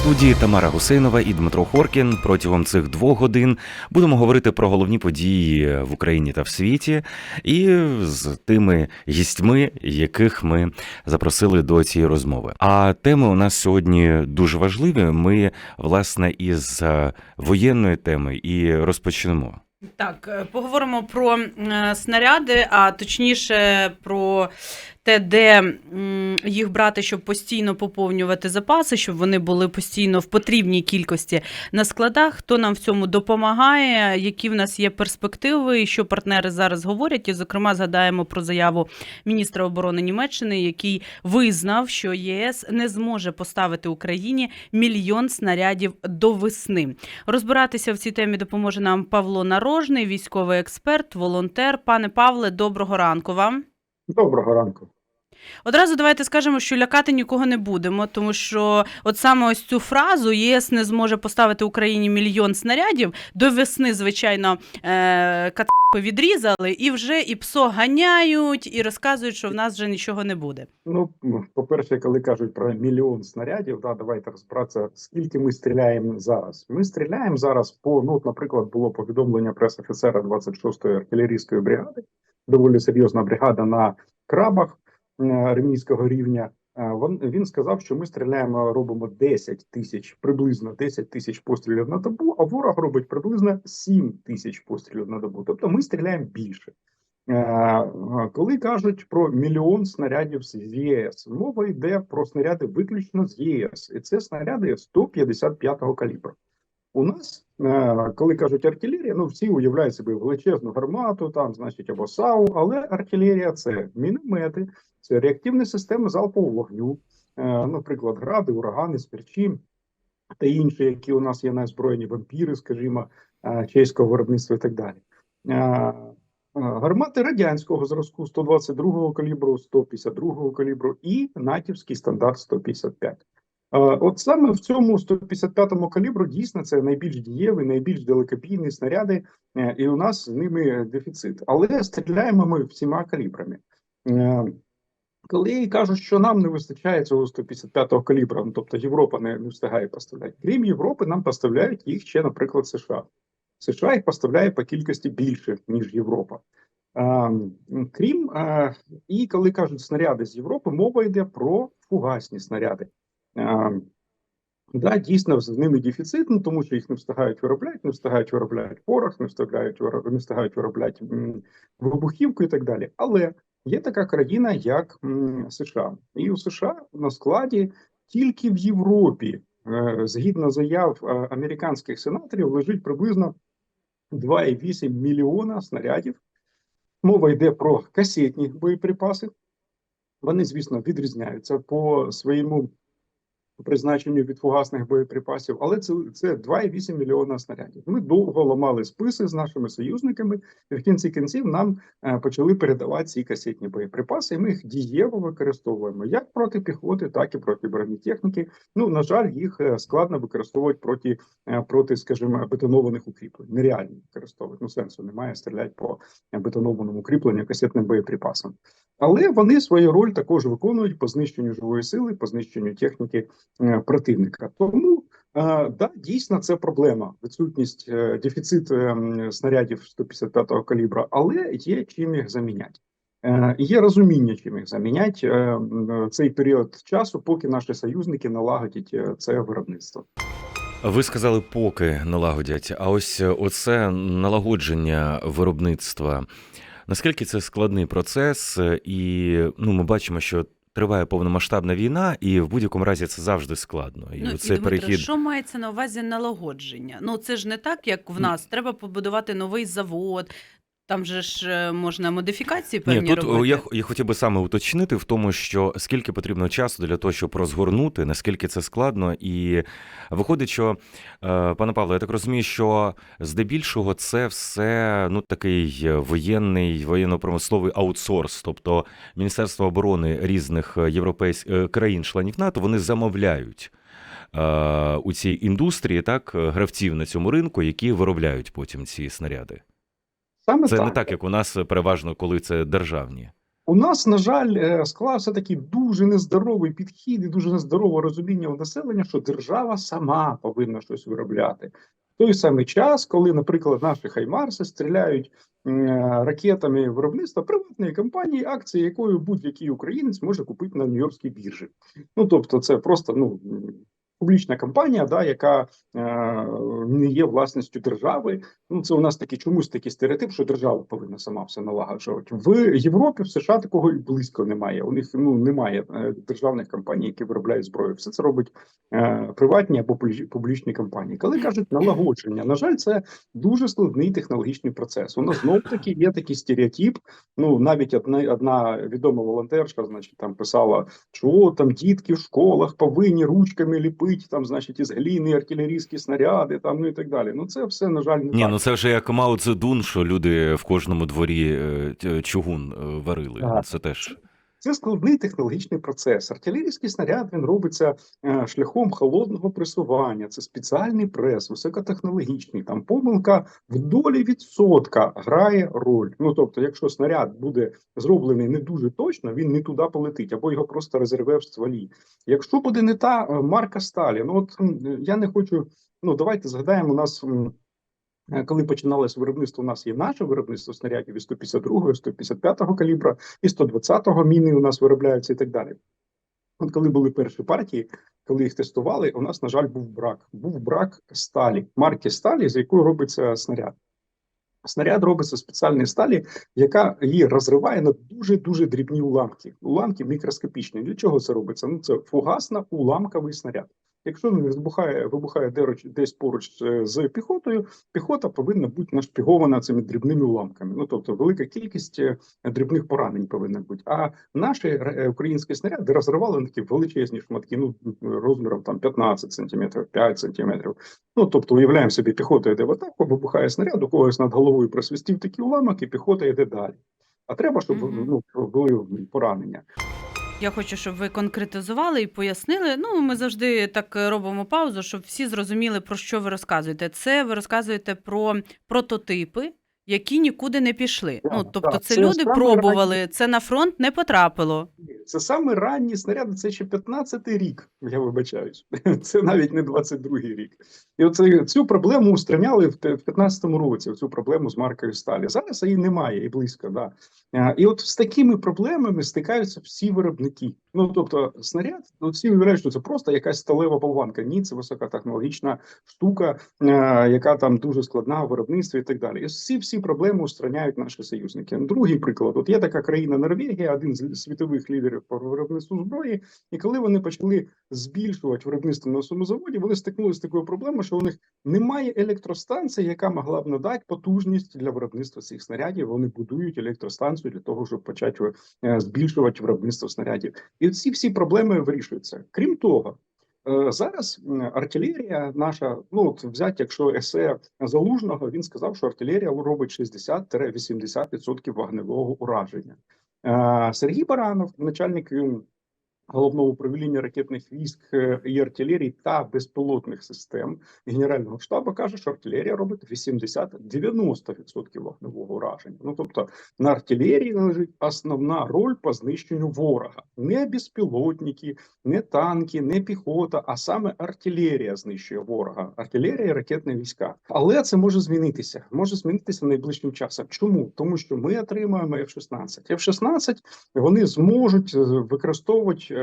студії Тамара Гусейнова і Дмитро Хоркін. Протягом цих двох годин будемо говорити про головні події в Україні та в світі, і з тими гістьми, яких ми запросили до цієї розмови. А теми у нас сьогодні дуже важливі. Ми власне із е, воєнної теми і розпочнемо. Так, е, поговоримо про е, снаряди, а точніше про те, де їх брати, щоб постійно поповнювати запаси, щоб вони були постійно в потрібній кількості на складах. Хто нам в цьому допомагає, які в нас є перспективи, і що партнери зараз говорять. І, зокрема, згадаємо про заяву міністра оборони Німеччини, який визнав, що ЄС не зможе поставити Україні мільйон снарядів до весни. Розбиратися в цій темі допоможе нам Павло Нарожний, військовий експерт, волонтер. Пане Павле, доброго ранку вам. Доброго ранку. Одразу давайте скажемо, що лякати нікого не будемо, тому що от саме ось цю фразу ЄС не зможе поставити Україні мільйон снарядів. До весни, звичайно, е- кат відрізали, і вже і ПСО ганяють, і розказують, що в нас вже нічого не буде. Ну, по-перше, коли кажуть про мільйон снарядів, да, давайте розбиратися, скільки ми стріляємо зараз. Ми стріляємо зараз по, ну, наприклад, було повідомлення прес-офіцера 26-ї артилерійської бригади, доволі серйозна бригада на крабах е, армійського рівня. Е, Він, сказав, що ми стріляємо, робимо 10 тисяч, приблизно 10 тисяч пострілів на добу, а ворог робить приблизно 7 тисяч пострілів на добу. Тобто ми стріляємо більше. Е, Коли кажуть про мільйон снарядів з ЄС, мова йде про снаряди виключно з ЄС, і це снаряди 155-го калібру. У нас, е, коли кажуть артилерія, ну всі уявляють собі величезну гармату, там, значить, або САУ, але артилерія це міномети, це реактивні системи залпового вогню, е, наприклад, гради, урагани, смерчі та інші, які у нас є на озброєнні вампіри, скажімо, е, чеського виробництва і так далі. Гармати радянського зразку 122-го калібру, 152-го калібру і натівський стандарт 155. Е, От саме в цьому 155-му калібру дійсно це найбільш дієві, найбільш далекобійні снаряди, е, і у нас з ними дефіцит. Але стріляємо ми всіма калібрами. Е, Коли кажуть, що нам не вистачає цього 155-го калібра, ну тобто Європа не, не встигає поставляти. Крім Європи, нам поставляють їх ще, наприклад, США. США їх поставляє по кількості більше, ніж Європа. А, крім а, і коли кажуть снаряди з Європи, мова йде про фугасні снаряди. А, да, дійсно, з ними дефіцит, ну, тому що їх не встигають виробляти, не встигають виробляти порох, не встигають не встигають виробляти вибухівку і так далі. Але є така країна, як США, і у США на складі тільки в Європі, е, згідно заяв е, американських сенаторів, лежить приблизно 2,8 мільйона снарядів. Мова йде про касетні боєприпаси. Вони, звісно, відрізняються по своєму призначенню від фугасних боєприпасів, але це, це 2,8 мільйона снарядів. Ми довго ламали списи з нашими союзниками, і в кінці кінців нам е, почали передавати ці касетні боєприпаси, і ми їх дієво використовуємо як проти піхоти, так і проти бронетехніки. Ну, на жаль, їх е, складно використовувати проти, е, проти скажімо, бетонованих укріплень. Нереально використовувати. Ну, сенсу немає стріляти по бетонованому укріпленню касетним боєприпасам. Але вони свою роль також виконують по знищенню живої сили, по знищенню техніки противника. Тому е, да, дійсно це проблема. Відсутність е, дефіцит е, снарядів 155-го калібра, але є чим їх заміняти. Е, Є розуміння, чим їх заміняти е, цей період часу, поки наші союзники налагодять е, це виробництво. Ви сказали, поки налагодять. А ось оце налагодження виробництва. Наскільки це складний процес, і ну, ми бачимо, що триває повномасштабна війна, і в будь-якому разі це завжди складно. І Ну, Дмитро, перехід що мається на увазі налагодження? Ну це ж не так, як в нас. Треба побудувати новий завод. Там же ж е, можна модифікації певні Ні, тут робити. я, я хотів би саме уточнити в тому, що скільки потрібно часу для того, щоб розгорнути, наскільки це складно, і виходить, що е, пане Павло, я так розумію, що здебільшого це все ну такий воєнний воєнно-промисловий аутсорс, тобто Міністерство оборони різних європейських країн-членів НАТО вони замовляють. е, У цій індустрії так гравців на цьому ринку, які виробляють потім ці снаряди. Саме Це так. не так, як у нас переважно, коли це державні. У нас, на жаль, е, склався такий дуже нездоровий підхід і дуже нездорове розуміння у населення, що держава сама повинна щось виробляти. В той самий час, коли, наприклад, наші хаймарси стріляють е, ракетами виробництва приватної компанії, акції якої будь-який українець може купити на Нью-Йоркській біржі. Ну тобто, це просто ну публічна компанія, да, яка е, не є власністю держави. Ну це у нас такий чомусь такий стереотип, що держава повинна сама все налагоджувати. В Європі, в США такого і близько немає. У них ну немає е, державних компаній, які виробляють зброю. Все це робить е, приватні або публі- публічні компанії. Коли кажуть налагодження, на жаль, це дуже складний технологічний процес. У нас знов таки є такий стереотип. Ну навіть одна одна відома волонтерша, значить, там писала, що там дітки в школах повинні ручками ліпити, там, значить, із гліни артилерійські снаряди, там ну і так далі. Ну це все на жаль не Ні, так. ну це вже як Мао Цзедун, що люди в кожному дворі е, чугун е, варили. Так. Це теж. Це складний технологічний процес. Артилерійський снаряд він робиться е, шляхом холодного пресування. Це спеціальний прес, високотехнологічний. Там помилка в долі відсотка грає роль. Ну тобто, якщо снаряд буде зроблений не дуже точно, він не туди полетить, або його просто розірве в стволі. Якщо буде не та е, марка сталі, ну от я не хочу. Ну давайте згадаємо у нас. е, Коли починалось виробництво, у нас є наше виробництво снарядів і 152, 155 калібра, і 120-го міни у нас виробляються і так далі. От коли були перші партії, коли їх тестували, у нас, на жаль, був брак. Був брак сталі, марки сталі, з якою робиться снаряд. Снаряд робиться з спеціальної сталі, яка її розриває на дуже дуже дрібні уламки. Уламки мікроскопічні. Для чого це робиться? Ну це фугасно уламковий снаряд. Якщо вибухає, вибухає десь поруч е, з піхотою, піхота повинна бути нашпігована цими дрібними уламками. Ну тобто, велика кількість е, дрібних поранень повинна бути. А наші е, українські снаряди розривали на такі величезні шматки, ну розміром там 15 сантиметрів, 5 сантиметрів. Ну тобто, уявляємо собі, піхота йде в атаку, вибухає снаряд, у когось над головою просвистів такий уламок, і піхота йде далі. А треба, щоб ну були поранення. Я хочу, щоб ви конкретизували і пояснили. Ну, ми завжди так е, робимо паузу, щоб всі зрозуміли, про що ви розказуєте. Це ви розказуєте про прототипи, які нікуди не пішли. Так, ну, тобто, так, це, це люди пробували, це на фронт не потрапило. Це саме ранні снаряди, це ще 15-й рік, я вибачаюсь. Це навіть не 22-й рік. І оце цю проблему устраняли в те- 15-му році, цю проблему з маркою сталі. Зараз її немає і близько. Да. І от з такими проблемами стикаються всі виробники. Ну тобто, снаряд, ну, всі вважають, що це просто якась сталева болванка. Ні, це високотехнологічна штука, е, яка там дуже складна у виробництві і так далі. І всі всі проблеми устраняють наші союзники. Другий приклад: от є така країна Норвегія, один з світових лідерів по виробництву зброї. І коли вони почали збільшувати виробництво на своєму заводі, вони стикнулися з такою проблемою, що у них немає електростанції, яка могла б надати потужність для виробництва цих снарядів. Вони будують електростанцію для того, щоб почати е, збільшувати виробництво снарядів. І ці всі проблеми вирішуються. Крім того. Е, Зараз артилерія наша, ну от взять, якщо есе залужного, він сказав, що артилерія робить 60-80% вогневого ураження. Е, Сергій Баранов, начальник головного управління ракетних військ е, і артилерії та безпілотних систем генерального штабу каже, що артилерія робить 80-90% вогневого ураження. Ну тобто на артилерії лежить основна роль по знищенню ворога, не безпілотники, не танки, не піхота, а саме артилерія знищує ворога, артилерія і ракетні війська. Але це може змінитися. Може змінитися найближчим часом. Чому? Тому що ми отримаємо F-16. F-16 вони зможуть е, використовувати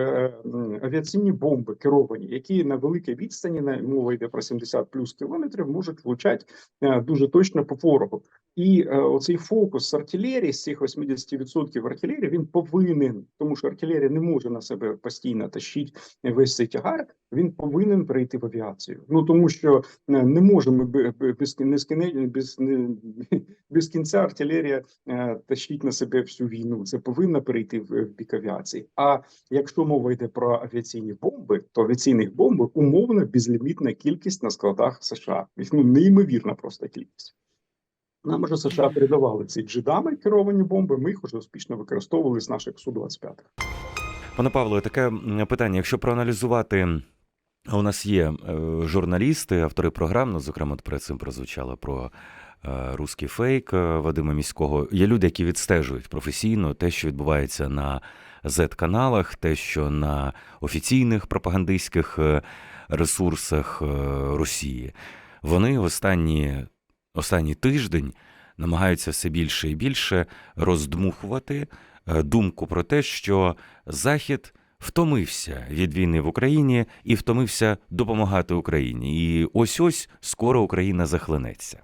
авіаційні бомби керовані, які на великій відстані, на мова йде про 70 плюс кілометрів, можуть влучати е, дуже точно по ворогу. І е, оцей фокус з артилерії, з цих 80% артилерії, він повинен, тому що артилерія не може на себе постійно тащити весь цей тягар. Він повинен перейти в авіацію. Ну тому що е, не можемо без без без кінця артилерія е, тащить на себе всю війну. Це повинно перейти в бік авіації. А якщо мова йде про авіаційні бомби, то авіаційних бомб умовно безлімітна кількість на складах США. Їх, Ну неймовірна просто кількість. Нам уже США передавали ці джедами керовані бомби. Ми їх уже успішно використовували з наших су 25 Пане Павло, таке питання. Якщо проаналізувати, у нас є е, журналісти, автори програм, ну, зокрема, перед цим прозвучало про е, «Руський фейк е, Вадима Міського. Є люди, які відстежують професійно те, що відбувається на Z-каналах, те, що на офіційних пропагандистських ресурсах Росії. Вони в останні, останній тиждень намагаються все більше і більше роздмухувати думку про те, що Захід втомився від війни в Україні і втомився допомагати Україні. І ось ось скоро Україна захлинеться.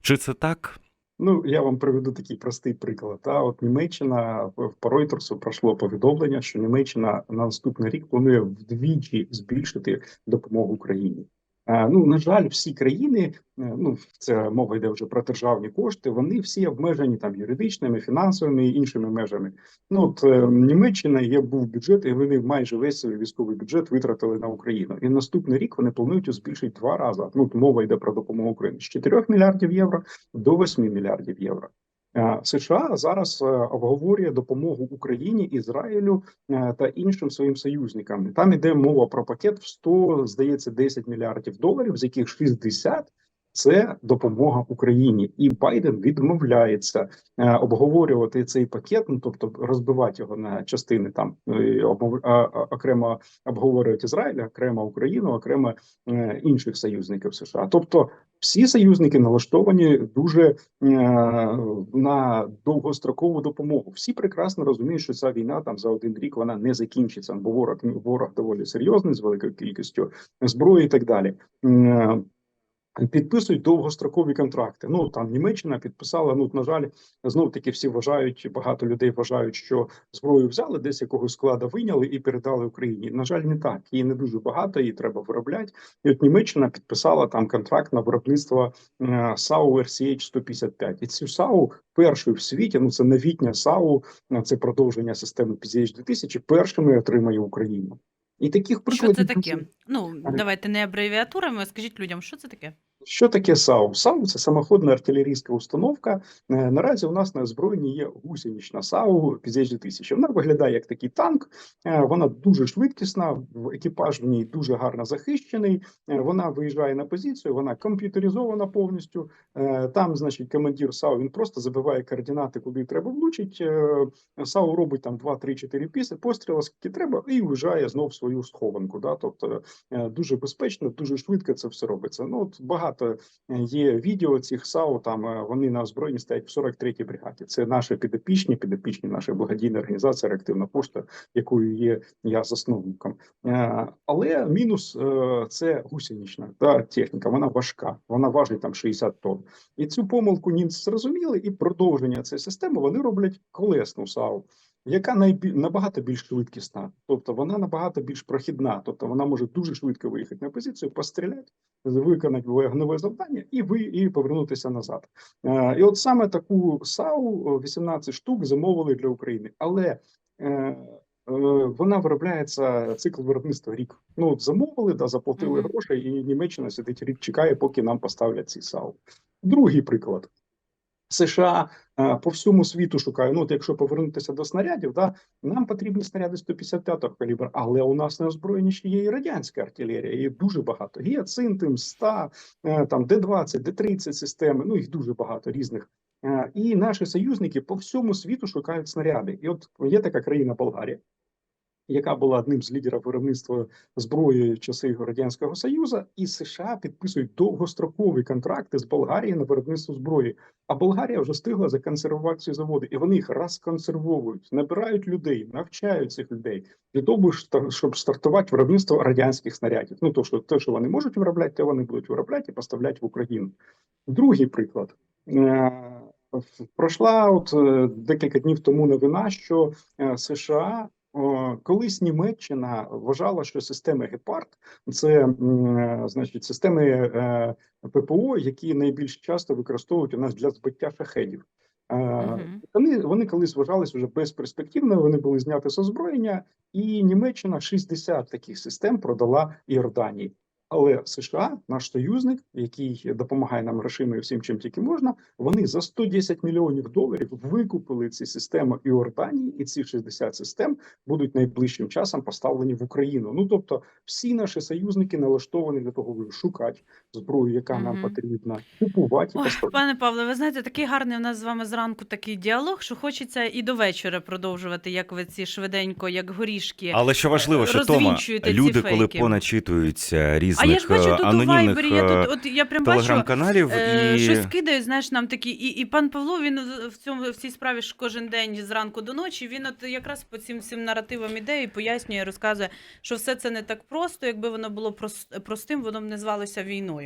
Чи це так? Ну, я вам приведу такий простий приклад. А от Німеччина по Ройтерсу пройшло повідомлення, що Німеччина на наступний рік планує вдвічі збільшити допомогу Україні. Е, Ну, на жаль, всі країни, е, ну це мова йде вже про державні кошти. Вони всі обмежені там юридичними, фінансовими і іншими межами. Ну от е, Німеччина є був бюджет, і вони майже весь свій військовий бюджет витратили на Україну. І наступний рік вони планують збільшити два рази. Ну мова йде про допомогу Україні з 4 мільярдів євро до 8 мільярдів євро. Е, США зараз е, обговорює допомогу Україні, Ізраїлю е, та іншим своїм союзникам. Там іде мова про пакет в 100, здається, 10 мільярдів доларів, з яких 60 – це допомога Україні, і Байден відмовляється обговорювати цей пакет, ну тобто розбивати його на частини, там окремо обговорювати Ізраїль, окремо Україну, окремо інших союзників США. Тобто всі союзники налаштовані дуже е, на довгострокову допомогу. Всі прекрасно розуміють, що ця війна там за один рік вона не закінчиться, бо ворог ворог доволі серйозний з великою кількістю зброї і так далі. Підписують довгострокові контракти. Ну там Німеччина підписала. Ну на жаль, знов таки всі вважають, багато людей вважають, що зброю взяли, десь якогось складу виняли і передали Україні. На жаль, не так. Її не дуже багато, її треба виробляти. І от Німеччина підписала там контракт на виробництво е, САУ RCH 155 І цю САУ першою в світі. Ну це новітня САУ, це продовження системи PZH 2000 першими отримає Україна. І таких Що прикладів це дуже- таке? Ну, давайте не абревіатурами, а скажіть людям, що це таке? Що таке САУ? САУ це самоходна артилерійська установка. Е, Наразі у нас на озброєнні є гусенична САУ PZH-2000. Вона виглядає як такий танк. е, Вона дуже швидкісна. Екіпаж в ній дуже гарно захищений. е, Вона виїжджає на позицію. Вона комп'ютеризована повністю. Там, значить, командир САУ він просто забиває координати, куди треба влучить. САУ робить там 2, 3, 4 піси, постріли, скільки треба, і виїжджає знов в свою схованку. Да? Тобто дуже безпечно, дуже швидко це все робиться. Ну от багато е, є відео цих САУ. Там е, вони на озброєнні стоять в 43-й бригаді. Це наші підопічні, підопічні нашої благодійної організації «Реактивна пошта, якою є я засновником. Е, Але мінус це гусенична та техніка. Вона важка, вона важить там 60 тонн. І цю помилку німці зрозуміли, і продовження цієї системи вони роблять колесну САУ яка найбі... набагато більш швидкісна, тобто вона набагато більш прохідна, тобто вона може дуже швидко виїхати на позицію, постріляти, виконати вогневе завдання і ви і повернутися назад. Е, і от саме таку САУ 18 штук замовили для України, але е, е, вона виробляється цикл виробництва рік. Ну от замовили, да заплатили гроші, і Німеччина сидить рік, чекає, поки нам поставлять ці САУ. Другий приклад. США е, по всьому світу шукає. Ну, от якщо повернутися до снарядів, да, нам потрібні снаряди 155-го калібру, але у нас на озброєнні ще є і радянська артилерія, її дуже багато. Гіацинт, М100, е, там Д-20, Д-30 системи, ну їх дуже багато різних. Е, І наші союзники по всьому світу шукають снаряди. І от є така країна Болгарія, яка була одним з лідерів виробництва зброї в часи радянського союзу, і США підписують довгострокові контракти з Болгарією на виробництво зброї. А Болгарія вже встигла законсервувати ці заводи, і вони їх розконсервовують, набирають людей, навчають цих людей для того, щоб стартувати виробництво радянських снарядів. Ну то що те, що вони можуть виробляти, те вони будуть виробляти і поставляти в Україну. Другий приклад. Е, Пройшла от е, декілька днів тому новина, що е, США колись Німеччина вважала, що системи Гепард це е, значить системи е, ППО, які найбільш часто використовують у нас для збиття шахедів. Е, Мгм. Вони вони колись вважалися вже безперспективними. Вони були зняті з озброєння, і Німеччина 60 таких систем продала Іорданії. Але США, наш союзник, який допомагає нам грошима і всім, чим тільки можна, вони за 110 мільйонів доларів викупили ці системи Іорданії, і ці 60 систем будуть найближчим часом поставлені в Україну. Ну тобто, всі наші союзники налаштовані для того, щоб шукати зброю, яка нам потрібна, купувати Ой, пане Павле, ви знаєте, такий гарний у нас з вами зранку такий діалог, що хочеться і до вечора продовжувати, як ви ці швиденько, як горішки. Але що важливо, що Тома, люди, коли фейки. поначитуються А я ж бачу е, тут у Вайбері, я е, тут, от я прям бачу, телеграм-каналів Е, і Щось кидають, знаєш, нам такі, і, і пан Павло він в цьому в цій справі ж кожен день зранку до ночі. Він от якраз по цим всім наративам іде і пояснює, розказує, що все це не так просто. Якби воно було прос- простим, воно б не звалося війною.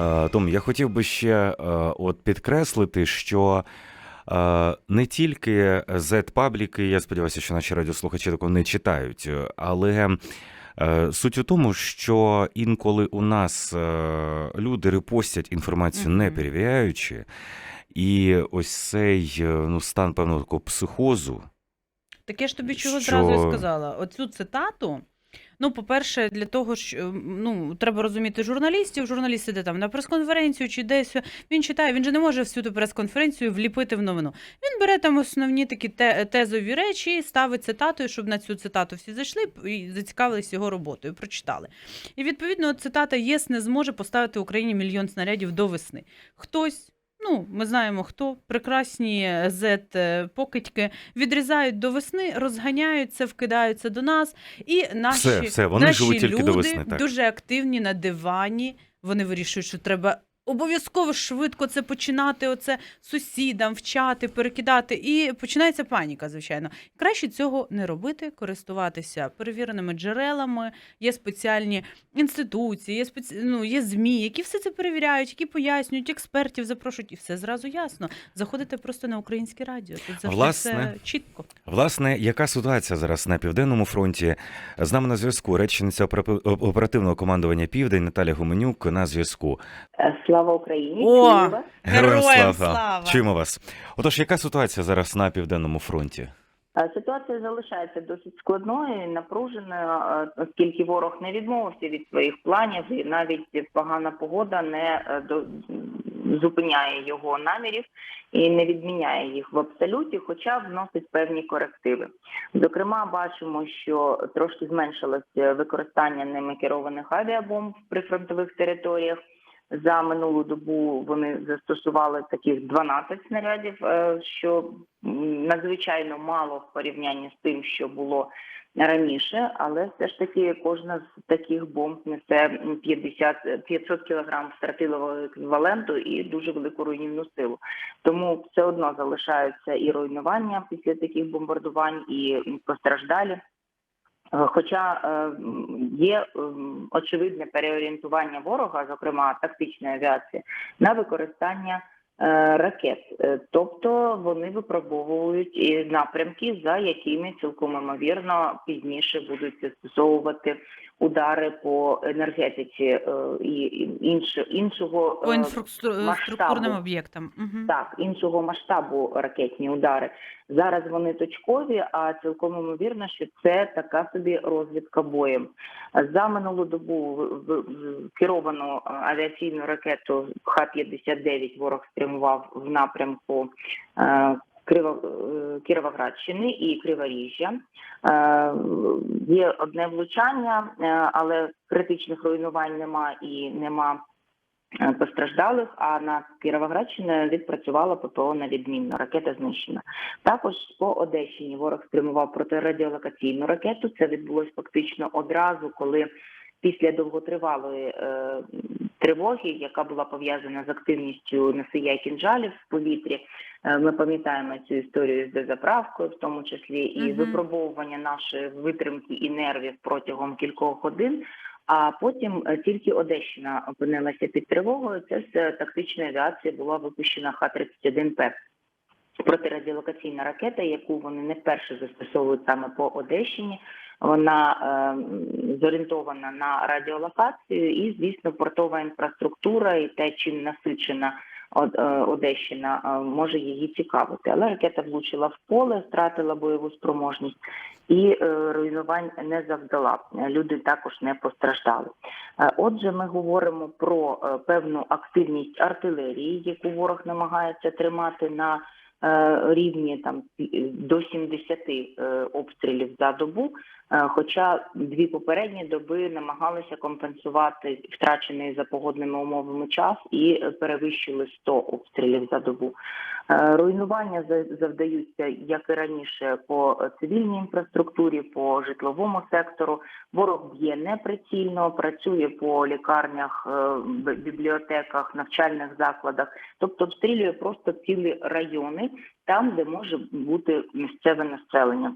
Е, Том, я хотів би ще е, от підкреслити, що е, не тільки Z-пабліки, я сподіваюся, що наші радіослухачі такого не читають, але суть у тому, що інколи у нас люди репостять інформацію не перевіряючи, і ось цей ну, стан певного такого психозу. Так я ж тобі чого Що- зразу і сказала. Оцю цитату. Ну, по-перше, для того, що ну, треба розуміти журналістів. Журналіст іде там на прес-конференцію чи десь. Він читає, він же не може всю ту прес-конференцію вліпити в новину. Він бере там основні такі тезові речі, ставить цитатою, щоб на цю цитату всі зайшли і зацікавились його роботою, прочитали. І відповідно, цитата ЄС не зможе поставити Україні мільйон снарядів до весни. Хтось. Ну, ми знаємо хто, прекрасні зет-покидьки відрізають до весни, розганяються, вкидаються до нас. І наші, Все, все, вони наші живуть тільки люди до весни, так. дуже активні на дивані. Вони вирішують, що треба обов'язково швидко це починати, оце сусідам вчати, перекидати. І починається паніка, звичайно. Краще цього не робити, користуватися перевіреними джерелами. Є спеціальні інституції, є спеці... ну, є ЗМІ, які все це перевіряють, які пояснюють, експертів запрошують, і все зразу ясно. Заходите просто на українське радіо. Тут завжди Власне, все чітко. Власне, яка ситуація зараз на південному фронті? З нами на зв'язку речниця опера- оперативного командування Південь Наталя Гуменюк на зв'язку. Е, Слава Україні! О! Героям слава! Чуємо вас. Отож, яка ситуація зараз на південному фронті? Е, Ситуація залишається досить складною, і напруженою, е, оскільки ворог не відмовився від своїх планів, і навіть погана погода не е, до- зупиняє його намірів і не відміняє їх в абсолюті, хоча вносить певні корективи. Зокрема, бачимо, що трошки зменшилося використання ними керованих авіабомб в прифронтових територіях. За минулу добу вони застосували таких 12 снарядів, е, що надзвичайно мало в порівнянні з тим, що було раніше, але все ж таки кожна з таких бомб несе м, 50 500 кілограм стратилового еквіваленту і дуже велику руйнівну силу. Тому все одно залишаються і руйнування після таких бомбардувань, і постраждалі. Е, Хоча е, є ем, очевидне переорієнтування ворога, зокрема тактичної авіації, на використання е, ракет, Е, тобто вони випробовують і напрямки, за якими цілком імовірно пізніше будуть застосовувати удари по енергетиці е, і і інше, іншого По е, інфраструктурним об'єктам. Угу. так, іншого масштабу ракетні удари. Зараз вони точкові, а цілком ймовірно, що це така собі розвідка боєм. За минулу добу керовану авіаційну ракету Х-59 ворог спрямував в напрямку е, е, Кіровоградщини і Криворіжжя. Е, Є одне влучання, е, але критичних руйнувань нема і нема е, постраждалих. А на Кіровоградщині відпрацювала ППО на відмінно. Ракета знищена. Також по Одещині ворог спрямував протирадіолокаційну ракету. Це відбулось фактично одразу, коли після довготривалої е, тривоги, яка була пов'язана з активністю носія кінжалів в повітрі. Е, Ми пам'ятаємо цю історію з дезаправкою, в тому числі і Мгм. випробовування нашої витримки і нервів протягом кількох годин. А потім е, тільки Одещина опинилася під тривогою. Це з е, тактичної авіації була випущена Х-31П. Протирадіолокаційна ракета, яку вони не вперше застосовують саме по Одещині. Вона е, зорієнтована на радіолокацію, і звісно, портова інфраструктура і те, чим насичена е, Одещина, е, може її цікавити. Але ракета влучила в поле, втратила бойову спроможність і е, руйнувань не завдала. Люди також не постраждали. Отже, ми говоримо про певну активність артилерії, яку ворог намагається тримати на рівні там до 70 е, обстрілів за добу. Е, Хоча дві попередні доби намагалися компенсувати втрачений за погодними умовами час і перевищили 100 обстрілів за добу. Е, Руйнування за- завдаються, як і раніше, по цивільній інфраструктурі, по житловому сектору. Ворог б'є неприцільно, працює по лікарнях, е, бібліотеках, навчальних закладах, тобто обстрілює просто цілі райони, там, де може бути місцеве населення.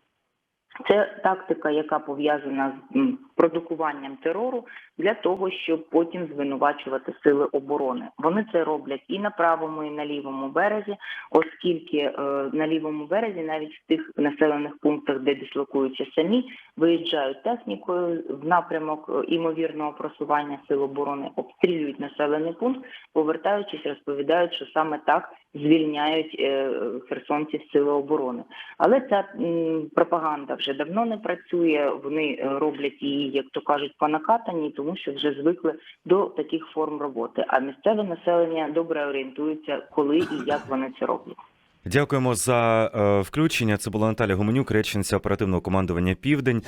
Це тактика, яка пов'язана з продукуванням терору для того, щоб потім звинувачувати сили оборони. Вони це роблять і на правому, і на лівому березі, оскільки е, на лівому березі, навіть в тих населених пунктах, де дислокуються самі, виїжджають технікою в напрямок е, імовірного просування сил оборони, обстрілюють населений пункт, повертаючись, розповідають, що саме так звільняють е, херсонців сили оборони. Але ця пропаганда вже давно не працює. Вони е, роблять її, як то кажуть, по накатанні, тому що вже звикли до таких форм роботи. А місцеве населення добре орієнтується, коли і як вони це роблять. Дякуємо за е, включення. Це була Наталя Гуменюк, речниця оперативного командування Південь.